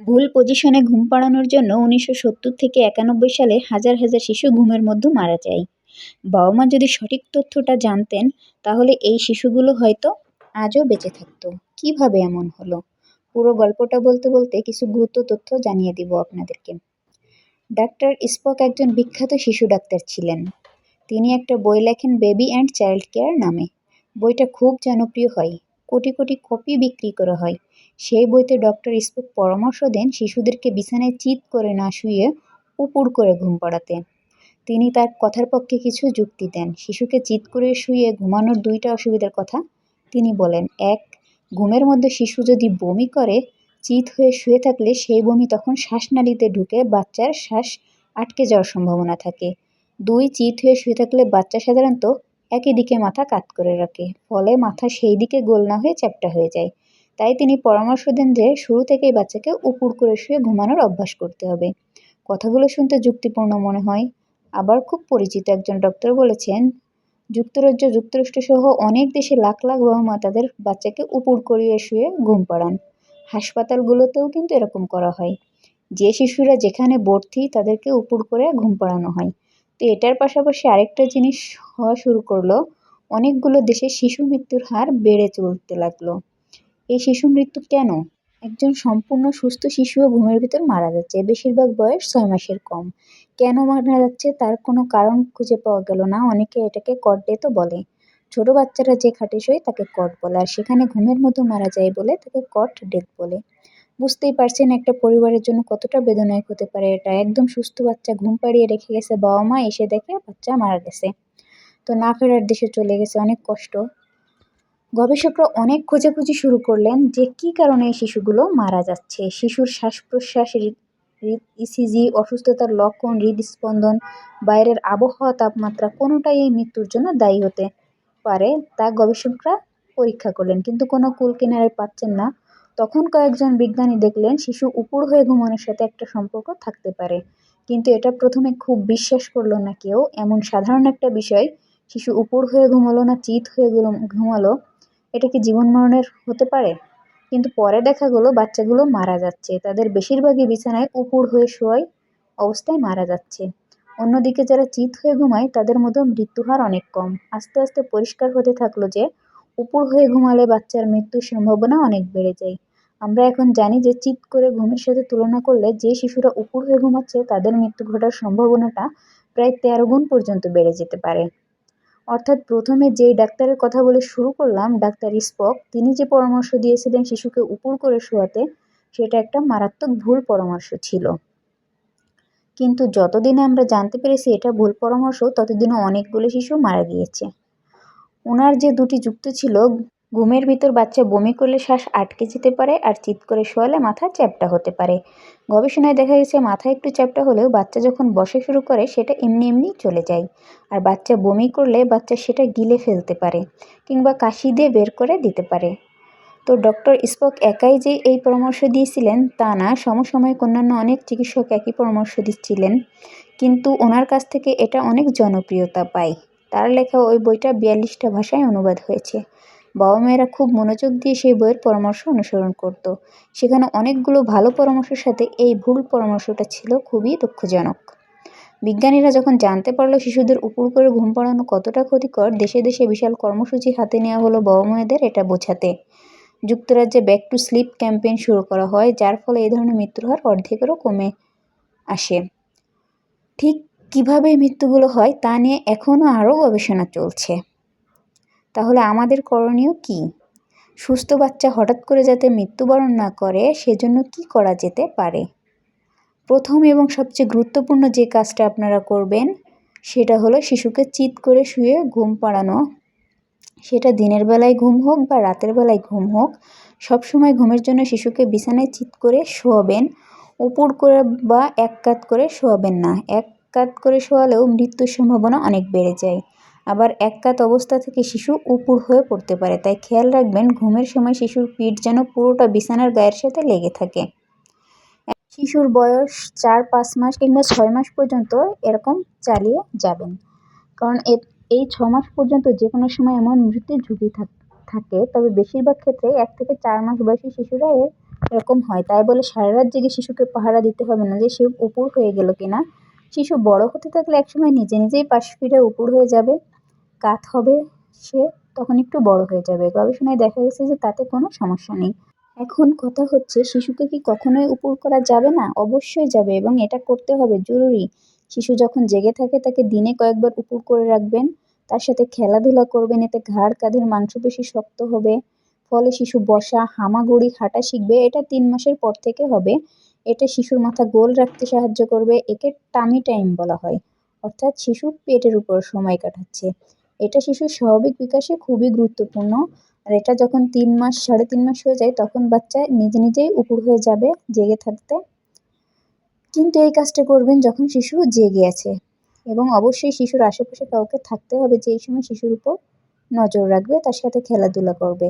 ভুল পজিশনে ঘুম পাড়ানোর জন্য উনিশশো সত্তর থেকে একানব্বই সালে হাজার হাজার শিশু ঘুমের মধ্যে মারা যায়। বাবা মা যদি সঠিক তথ্যটা জানতেন, তাহলে এই শিশুগুলো হয়তো আজও বেঁচে থাকতো। কীভাবে এমন হলো? পুরো গল্পটা বলতে বলতে কিছু গুরুত্ব তথ্য জানিয়ে দিব আপনাদেরকে। ডাক্তার স্পক একজন বিখ্যাত শিশু ডাক্তার ছিলেন। তিনি একটা বই লেখেন বেবি অ্যান্ড চাইল্ড কেয়ার নামে। বইটা খুব জনপ্রিয় হয়। কোটি কোটি কপি বিক্রি করা হয়। সেই বইতে ডক্টর স্পক পরামর্শ দেন শিশুদেরকে বিছানায় চিত করে না শুয়ে উপুর করে ঘুম পাড়াতে। তিনি তার কথার পক্ষে কিছু যুক্তি দেন। শিশুকে চিৎ করে শুয়ে ঘুমানোর দুইটা অসুবিধার কথা তিনি বলেন। এক, ঘুমের মধ্যে শিশু যদি বমি করে চিৎ হয়ে শুয়ে থাকলে সেই বমি তখন শ্বাসনালীতে ঢুকে বাচ্চার শ্বাস আটকে যাওয়ার সম্ভাবনা থাকে। দুই, চিত হয়ে শুয়ে থাকলে বাচ্চা সাধারণত একই দিকে মাথা কাত করে রাখে, ফলে মাথা সেই দিকে গোল না হয়ে চ্যাপ্টা হয়ে যায়। তাই তিনি পরামর্শ দেন যে শুরু থেকেই বাচ্চাকে উপুর করে শুয়ে ঘুমানোর অভ্যাস করতে হবে। কথাগুলো শুনতে যুক্তিপূর্ণ মনে হয়। আবার খুব পরিচিত একজন ডক্টর বলেছেন, যুক্তরাজ্য যুক্তরাষ্ট্র সহ অনেক দেশে লাখ লাখ বাবা মা তাদের বাচ্চাকে উপুর করিয়ে শুয়ে ঘুম পাড়ান। হাসপাতালগুলোতেও কিন্তু এরকম করা হয়। যে শিশুরা যেখানে ভর্তি তাদেরকে উপুর করে ঘুম পাড়ানো হয়। তো এটার পাশাপাশি আরেকটা জিনিস হওয়া শুরু করল, অনেকগুলো দেশে শিশু মৃত্যুর হার বেড়ে চলতে লাগল। এই শিশু মৃত্যু কেন? একজন সম্পূর্ণ সুস্থ শিশুও ঘুমের ভিতর মারা যাচ্ছে। বেশিরভাগ বয়স ছয় মাসের কম। কেন মারা যাচ্ছে তার কোনো কারণ খুঁজে পাওয়া গেল না, অনেকে এটাকে কট ডেথও বলে। ছোট বাচ্চারা যে খাটে শোয় তাকে কট বলে, আর সেখানে ঘুমের মতো মারা যায় বলে তাকে কট ডেথ বলে। বুঝতেই পারছেন একটা পরিবারের জন্য কতটা বেদনায়ক হতে পারে এটা। একদম সুস্থ বাচ্চা ঘুম পাড়িয়ে রেখে গেছে বাবা মা এসে দেখে বাচ্চা মারা গেছে। তো না ফেরার দেশে চলে গেছে, অনেক কষ্ট। গবেষকরা অনেক খোঁজাখুঁজি শুরু করলেন যে কী কারণে এই শিশুগুলো মারা যাচ্ছে। শিশুর শ্বাস প্রশ্বাস ইসিজি অসুস্থতার লক্ষণ, হৃদস্পন্দন, বাইরের আবহাওয়া তাপমাত্রা কোনোটাই এই মৃত্যুর জন্য দায়ী হতে পারে তা গবেষকরা পরীক্ষা করলেন। কিন্তু কোনো কুল কিনারে পাচ্ছেন না। তখন কয়েকজন বিজ্ঞানী দেখলেন শিশু উপুর হয়ে ঘুমানোর সাথে একটা সম্পর্ক থাকতে পারে। কিন্তু এটা প্রথমে খুব বিশ্বাস করল না কেউ। এমন সাধারণ একটা বিষয়, শিশু উপুর হয়ে ঘুমালো না, চিত হয়ে ঘুমালো। এটা কি জীবন মরণের হতে পারে? কিন্তু পরে দেখা গেলো বাচ্চাগুলো মারা যাচ্ছে। তাদের বেশিরভাগই বিছানায় উপুর হয়ে শোয়াই অবস্থায় মারা যাচ্ছে। অন্যদিকে যারা চিত হয়ে ঘুমায়, তাদের মধ্যে মৃত্যুহার অনেক কম। আস্তে আস্তে পরিষ্কার হতে থাকল যে উপুর হয়ে ঘুমালে বাচ্চার মৃত্যুর সম্ভাবনা অনেক বেড়ে যায়। আমরা এখন জানি যে চিৎ করে ঘুমের সাথে তুলনা করলে যে শিশুরা উপুর হয়ে ঘুমাচ্ছে, তাদের মৃত্যু ঘটার সম্ভাবনাটা প্রায় তেরো গুণ পর্যন্ত বেড়ে যেতে পারে। অর্থাৎ প্রথমে যেই ডাক্তারের কথা বলে শুরু করলাম, ডাক্তার স্পক, তিনি যে পরামর্শ দিয়েছিলেন শিশুকে উপুর করে শোয়াতে, সেটা একটা মারাত্মক ভুল পরামর্শ ছিল। কিন্তু যতদিনে আমরা জানতে পেরেছি এটা ভুল পরামর্শ ততদিনে অনেকগুলো শিশু মারা গিয়েছে। ওনার যে দুটি যুক্ত ছিল ঘুমের ভিতর বাচ্চা বমি করলে শ্বাস আটকে যেতে পারে আর চিৎ করে শোয়ালে মাথা চ্যাপটা হতে পারে। গবেষণায় দেখা গেছে, মাথা একটু চ্যাপটা হলেও বাচ্চা যখন বসে শুরু করে, সেটা এমনি এমনি চলে যায়। আর বাচ্চা বমি করলে বাচ্চা সেটা গিলে ফেলতে পারে কিংবা কাশি দিয়ে বের করে দিতে পারে। তো ডক্টর স্পক একাই যে এই পরামর্শ দিয়েছিলেন তা না, সমসাময়িক অন্যান্য অনেক চিকিৎসক একই পরামর্শ দিচ্ছিলেন। কিন্তু ওনার কাছ থেকে এটা অনেক জনপ্রিয়তা পায়। তার লেখা ওই বইটা বিয়াল্লিশটা ভাষায় অনুবাদ হয়েছে। বাবা মায়েরা খুব মনোযোগ দিয়ে সেই বইয়ের পরামর্শ অনুসরণ করত। সেখানে অনেকগুলো ভালো পরামর্শের সাথে এই ভুল পরামর্শটা ছিল খুবই দুঃখজনক। বিজ্ঞানীরা যখন জানতে পারল শিশুদের উপর করে ঘুম পাড়ানো কতটা ক্ষতিকর, দেশে দেশে বিশাল কর্মসূচি হাতে নেওয়া হলো বাবা মায়েদের এটা বোঝাতে। যুক্তরাজ্যে ব্যাক টু স্লিপ ক্যাম্পেইন শুরু করা হয়, যার ফলে এই ধরনের মৃত্যুর হার অর্ধেকেরও কমে আসে। ঠিক কীভাবে মৃত্যুগুলো হয় তা নিয়ে এখনও আরও গবেষণা চলছে। তাহলে আমাদের করণীয় কি? সুস্থ বাচ্চা হঠাৎ করে যাতে মৃত্যুবরণ না করে, সেজন্য কি করা যেতে পারে? প্রথম এবং সবচেয়ে গুরুত্বপূর্ণ যে কাজটা আপনারা করবেন, সেটা হলো শিশুকে চিৎ করে শুয়ে ঘুম পাড়ানো। সেটা দিনের বেলায় ঘুম হোক বা রাতের বেলায় ঘুম হোক, সবসময় ঘুমের জন্য শিশুকে বিছানায় চিৎ করে শোয়াবেন। উপর করে বা এক কাত করে শোয়াবেন না। এক কাত করে শোয়ালেও মৃত্যুর সম্ভাবনা অনেক বেড়ে যায়। আবার এক কাত অবস্থা থেকে শিশু উপুর হয়ে পড়তে পারে। তাই খেয়াল রাখবেন, ঘুমের সময় শিশুর পিঠ যেন পুরোটা বিছানার গায়ের সাথে লেগে থাকে। শিশুর বয়স চার, পাঁচ মাস কিংবা ছয় মাস পর্যন্ত এরকম চালিয়ে যাবেন। কারণ এই ছ মাস পর্যন্ত যে কোনো সময় এমন মৃত্যুর ঝুঁকি থাকে তবে বেশিরভাগ ক্ষেত্রে এক থেকে চার মাস বয়সী শিশুরা এর এরকম হয়। তাই বলে সারা রাত জেগে শিশুকে পাহারা দিতে হবে না যে সে উপুর হয়ে গেল কিনা। শিশু বড় হতে থাকলে একসময় নিজে নিজেই পাশ ফিরে উপুর হয়ে যাবে। কাত হবে সে, তখন একটু বড় হয়ে যাবে। গবেষণায় দেখা গেছে যে তাতে কোনো সমস্যা নেই। এখন কথা হচ্ছে, শিশুকে কি কখনোই উপুর করা যাবে না? অবশ্যই যাবে এবং এটা করতে হবে, জরুরি। শিশু যখন জেগে থাকে, তাকে দিনে কয়েকবার উপুর করে রাখবেন। তার সাথে খেলাধুলা করবেন, এতে ঘাড় কাঁধের মাংসপেশি শক্ত হবে। ফলে শিশু বসা, হামাগুড়ি, হাঁটা শিখবে, এটা তিন মাসের পর থেকে হবে। এটা শিশুর মাথা গোল রাখতে সাহায্য করবে, একে টামি টাইম বলা হয়। অর্থাৎ শিশু পেটের উপর সময় কাটাচ্ছে। এটা শিশুর স্বাভাবিক বিকাশে খুবই গুরুত্বপূর্ণ। আর এটা যখন তিন মাস, সাড়ে তিন মাস হয়ে যায়, তখন বাচ্চা নিজে নিজেই উপর হয়ে যাবে জেগে থাকতে। কিন্তু এই কাজটা করবেন যখন শিশু জেগে আছে। এবং অবশ্যই শিশুর আশেপাশে কাউকে থাকতে হবে যে এই সময় শিশুর উপর নজর রাখবে, তার সাথে খেলাধুলা করবে।